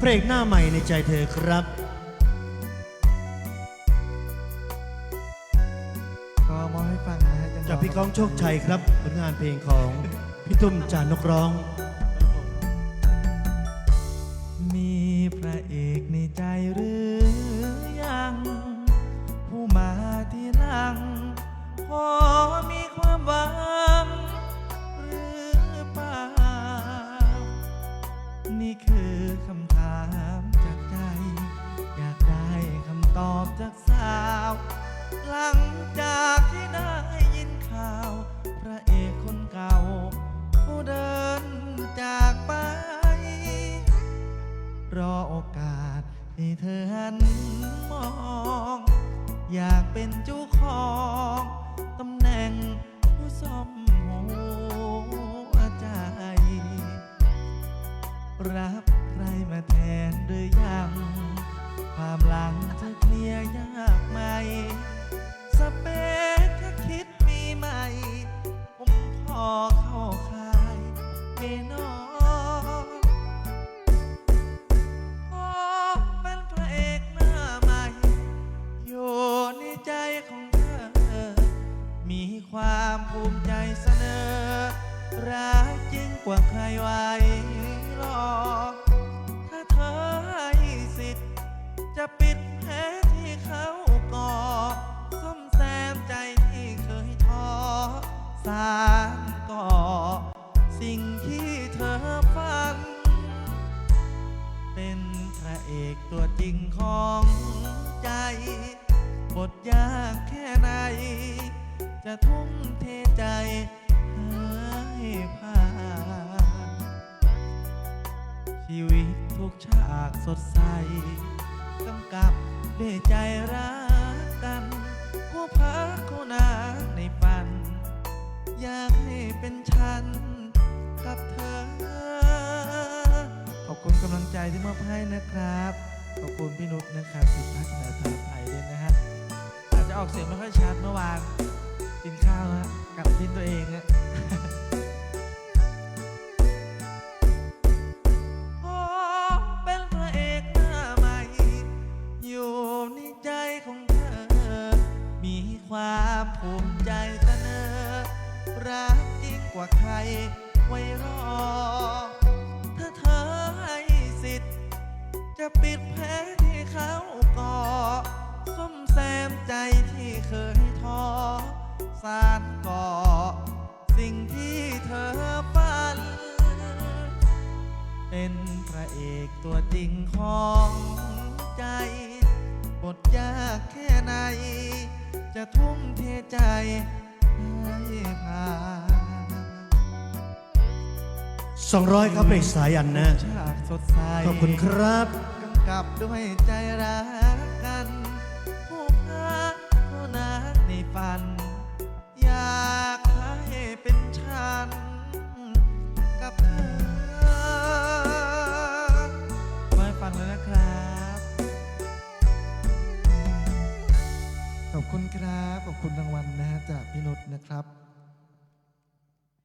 พระเอกหน้าใหม่ในใจเธอครับ ก็มอบให้ฟังนะฮะยังจากพี่ก้องโชคชัยครับผลงานเพลงของพี่ตุ้มจานนกร้อง มีพระเอกในใจหรือยัง ผู้มาที่หลัง พอมีความหวังหรือเปล่า นี่คือคำ ตอบจากสาว หลังจากที่ได้ยินข่าว พระเอกคนเก่าผู้เดินจากไป รอโอกาสให้เธอหันมอง อยากเป็นเจ้าของตำแหน่งผู้ซ่อม กว่าใครไว้รอถ้าเธอให้สิทธิ์ จะปิดแผลที่เขาก่อซ่อมแซมใจที่เคยท้อสารก่อ สิ่งที่เธอฝัน เป็นพระเอกตัวจริงของใจ บทยากแค่ไหน จะทุ่มเทใจให้ผ่า ชีวิตทุกฉากสดใสกำกับด้วยใจรักกันคู่พักคู่นาในฝัน อยากให้เป็นฉันกับเธอ ขอบคุณกำลังใจที่มอบให้นะครับ ขอบคุณพี่นุ๊กนะครับสุพัฒนาภาไทยด้วยนะฮะอาจจะออกเสียงไม่ค่อยชัดเมื่อวาน ความภูมิใจเสนอ รักจริงกว่าใครไว้รอ ถ้าเธอให้สิทธิ์ จะปิดแผลที่เขาก่อซ่อมแซมใจที่เคยท้อสารก่อ สิ่งที่เธอฝัน เป็นพระเอกตัวจริงของใจ บทยากแค่ไหน จะทุ่มเทใจให้ผ่าน200ครับเพลงสายันนะ ฉากสดใสขอบคุณครับ กำกับด้วยใจรักกันผู้พักผู้นักในฝันอยาก ขอบคุณครับ ขอบคุณรางวัลนะฮะจากพี่นุชนะครับ